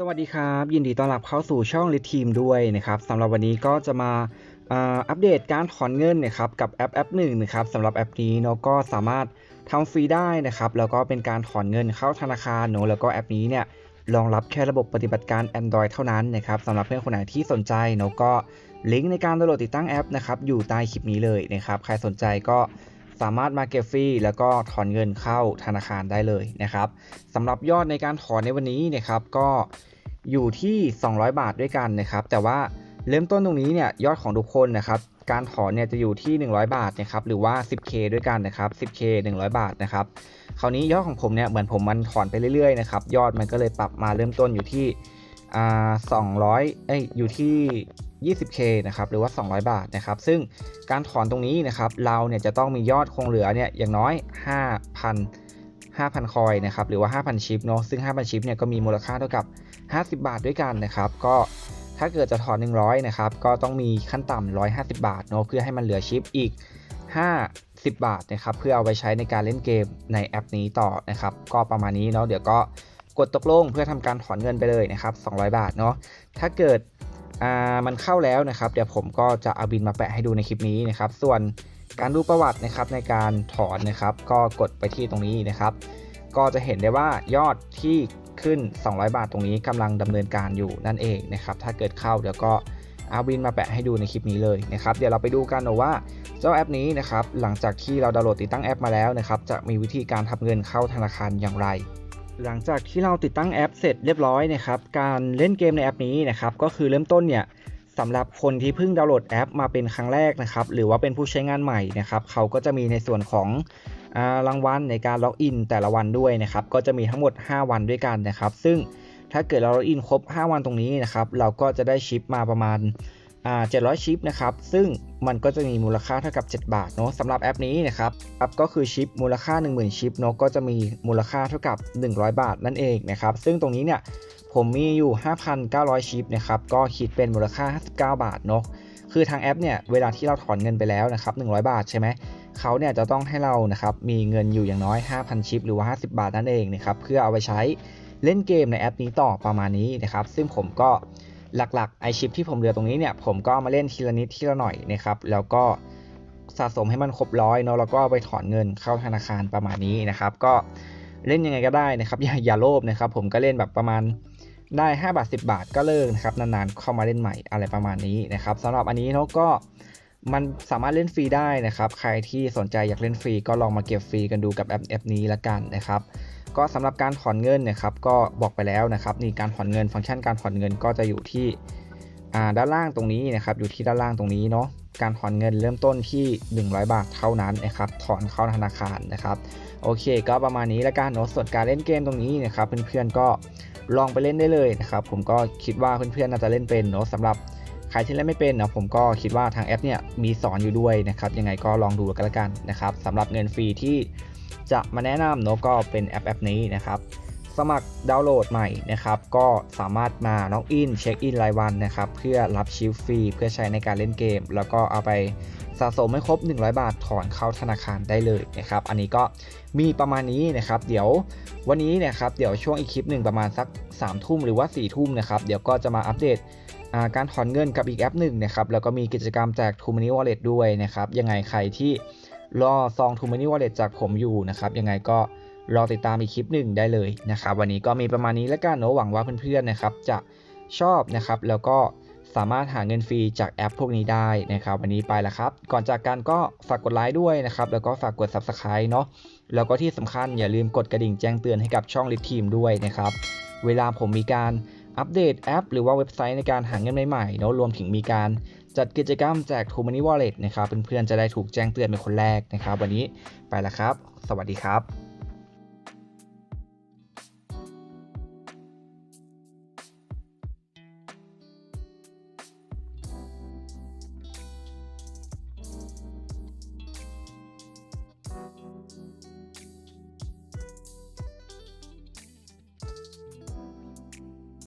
สวัสดีครับ ยินดีต้อนรับเข้าสู่ช่อง l i t Team ด้วยนะครับสำหรับวันนี้ก็จะมาอ่าอัปเดตการถอนเงินนะครับกับแอปแอปหนึ่งนะครับสำหรับแอปนี้เนาะก็สามารถทำฟรีได้นะครับแล้วก็เป็นการถอนเงินเข้าธนาคารเนาะแล้วก็แอปนี้เนี่ยรองรับแค่ระบบปฏิบัติการ Android เท่านั้นนะครับสำหรับเพื่อนคนไหนที่สนใจเนาะก็ลิงก์ในการดาวน์โหลดติดตั้งแอปนะครับอยู่ใต้คลิปนี้เลยนะครับใครสนใจก็สามารถมาเก็บฟรีแล้วก็ถอนเงินเข้าธนาคารได้เลยนะครับสำหรับยอดในการถอนในวันนี้นะครับก็ อยู่ที่ 200 บาทด้วยกันนะครับ แต่ว่าเริ่มต้นตรงนี้เนี่ยยอดของทุกคนนะครับการถอนเนี่ยจะอยู่ที่ 100 บาทนะครับหรือว่า 10k ด้วยกันนะครับ 10k 100 บาทนะครับคราวนี้ยอดของผมเนี่ยเหมือนผมมันถอนไปเรื่อยๆนะครับยอดมันก็เลยปรับมาเริ่มต้นอยู่ที่อ่า200เอ้ยอยู่ที่ 20k นะครับหรือว่า 200 บาทนะครับซึ่งการถอนตรงนี้นะครับเราเนี่ยจะต้องมียอดคงเหลือเนี่ยอย่างน้อย 5,000 5,000 คอยนะครับหรือว่า 5,000 ชิปเนาะซึ่ง 5,000 ชิปเนี่ยก็มีมูลค่าเท่ากับ 50 บาทด้วยกันนะครับก็ถ้าเกิดจะถอน 100 นะครับก็ต้องมีขั้นต่ำ150 บาทเนาะเพื่อให้มันเหลือชิปอีก 50 บาทนะครับเพื่อเอาไปใช้ในการเล่นเกมในแอปนี้ต่อนะครับก็ประมาณนี้เนาะเดี๋ยวก็กดตกลงเพื่อทำการถอนเงินไปเลยนะครับ 200 บาทเนาะ ถ้าเกิดอ่ามันเข้าแล้วนะครับ เดี๋ยวผมก็จะเอาบินมาแปะให้ดูในคลิปนี้นะครับ ส่วน การดูประวัตินะครับในการถอนนะครับ ก็กดไปที่ตรงนี้นะครับ ก็จะเห็นได้ว่ายอดที่ขึ้น 200 บาทตรงนี้กำลังดำเนินการอยู่นั่นเองนะครับ ถ้าเกิดเข้าเดี๋ยวก็เอาบินมาแปะให้ดูในคลิปนี้เลยนะครับ เดี๋ยวเราไปดูกันนะว่าเจ้าแอปนี้นะครับ หลังจากที่เราดาวน์โหลดติดตั้งแอปมาแล้วนะครับ จะมีวิธีการทำเงินเข้าธนาคารอย่างไร หลังจากที่เราติดตั้งแอปเสร็จเรียบร้อยนะครับ การเล่นเกมในแอปนี้นะครับ ก็คือเริ่มต้นเนี่ย สำหรับคนที่เพิ่งดาวน์โหลดแอปมาเป็นครั้งแรกนะครับ หรือว่าเป็นผู้ใช้งานใหม่นะครับ เขาก็จะมีในส่วนของอรางวัลในการล็อกอินแต่ละวันด้วยนะครับ ก็จะมีทั้งหมด 5 วันด้วยกันนะครับ ซึ่งถ้าเกิดเราล็อกอินครบ 5 วันตรงนี้นะครับ เราก็จะได้ชิปมาประมาณอ่า700 ชิปนะครับ ซึ่งมันก็จะมีมูลค่าเท่ากับ 7 บาทเนาะสำหรับแอปนี้นะครับแอปก็คือชิปมูลค่า 10,000 ชิปเนาะก็จะมีมูลค่าเท่ากับ 100 บาทนั่นเองนะครับ ซึ่งตรงนี้เนี่ย ผมมีอยู่ 5,900 ชิปนะครับ ก็คิดเป็นมูลค่า 59 บาทเนาะ คือทางแอปเนี่ย เวลาที่เราถอนเงินไปแล้วนะครับ 100 บาทใช่ไหม เขาเนี่ยจะต้องให้เรานะครับ มีเงินอยู่อย่างน้อย 5,000 ชิป หรือว่า 50 บาทนั่นเองนะครับ เพื่อเอาไปใช้เล่นเกมในแอปนี้ต่อประมาณนี้นะครับ ซึ่งผมก็หลักๆ ไอชิปที่ผมเหลือตรงนี้เนี่ย ผมก็มาเล่นทีละนิดทีละหน่อยนะครับ แล้วก็สะสมให้มันครบร้อยเนาะ แล้วก็เอาไปถอนเงินเข้าธนาคารประมาณนี้นะครับ ก็เล่นยังไงก็ได้นะครับ อย่าอย่าโลภนะครับ ผมก็เล่นแบบประมาณ ได้ 5 บาท 10 บาทก็เลิกนะครับนานๆเข้ามาเล่นใหม่อะไรประมาณนี้นะครับสำหรับอันนี้เนาะก็มันสามารถเล่นฟรีได้นะครับ ใครที่สนใจอยากเล่นฟรีก็ลองมาเก็บฟรีกันดูกับแอปแอปนี้ละกันนะครับ ก็สำหรับการถอนเงินนะครับ ก็บอกไปแล้วนะครับนี่การถอนเงินฟังก์ชันการถอนเงินก็จะอยู่ที่ด้านล่างตรงนี้นะครับ อยู่ที่ด้านล่างตรงนี้เนาะการถอนเงินเริ่มต้นที่ 100 บาทเท่านั้นนะครับ ถอนเข้าธนาคารนะครับ โอเค ก็ประมาณนี้ละกันเนาะส่วนการเล่นเกมตรงนี้นะครับ เพื่อนๆก็ ลองไปเล่นได้เลยนะครับผมก็คิดว่าเพื่อนๆน่าจะเล่นเป็นเนาะสำหรับใครที่เล่นไม่เป็นนะผมก็คิดว่าทางแอปเนี่ยมีสอนอยู่ด้วยนะครับยังไงก็ลองดูกันละกันนะครับสำหรับเงินฟรีที่จะมาแนะนำเนาะก็เป็นแอปแอปนี้นะครับ สมัครดาวน์โหลดใหม่นะครับ ก็สามารถมาล็อกอินเช็คอินรายวันนะครับ เพื่อรับชิปฟรีเพื่อใช้ในการเล่นเกม แล้วก็เอาไปสะสมให้ครบ 100 บาทถอนเข้าธนาคารได้เลยนะครับ อันนี้ก็มีประมาณนี้นะครับ เดี๋ยววันนี้นะครับ เดี๋ยวช่วงอีกคลิปหนึ่งประมาณสัก3ามทุ่มหรือว่า4ี่ทุ่มนะครับ เดี๋ยวก็จะมาอัปเดตการถอนเงินกับอีกแอปหนึ่งนะครับ แล้วก็มีกิจกรรมแจก t ู Money Wallet ด้วยนะครับ ยังไงใครที่รอซอง t ู Money Wallet จากผมอยู่นะครับ ยังไงก็ รอติดตามอีกคลิปหนึ่งได้เลยนะครับ วันนี้ก็มีประมาณนี้แล้วกันเนอะหวังว่าเพื่อนๆนะครับจะชอบนะครับแล้วก็สามารถหาเงินฟรีจากแอปพวกนี้ได้นะครับ วันนี้ไปแล้วครับ ก่อนจากกันก็ฝากกดไลค์ด้วยนะครับ แล้วก็ฝากกด Subscribe เนาะแล้วก็ที่สำคัญอย่าลืมกดกระดิ่งแจ้งเตือนให้กับช่อง l i t Team ด้วยนะครับ เวลาผมมีการอัปเดตแอป หรือว่าเว็บไซต์ในการหาเงินใหม่ๆเนาะรวมถึงมีการจัดกิจกรรมแจก t ู Money Wallet นะครับเพื่อนๆจะได้ถูกแจ้งเตือนเป็นคนแรกนะครับ วันนี้ไปแล้วครับ สวัสดีครับ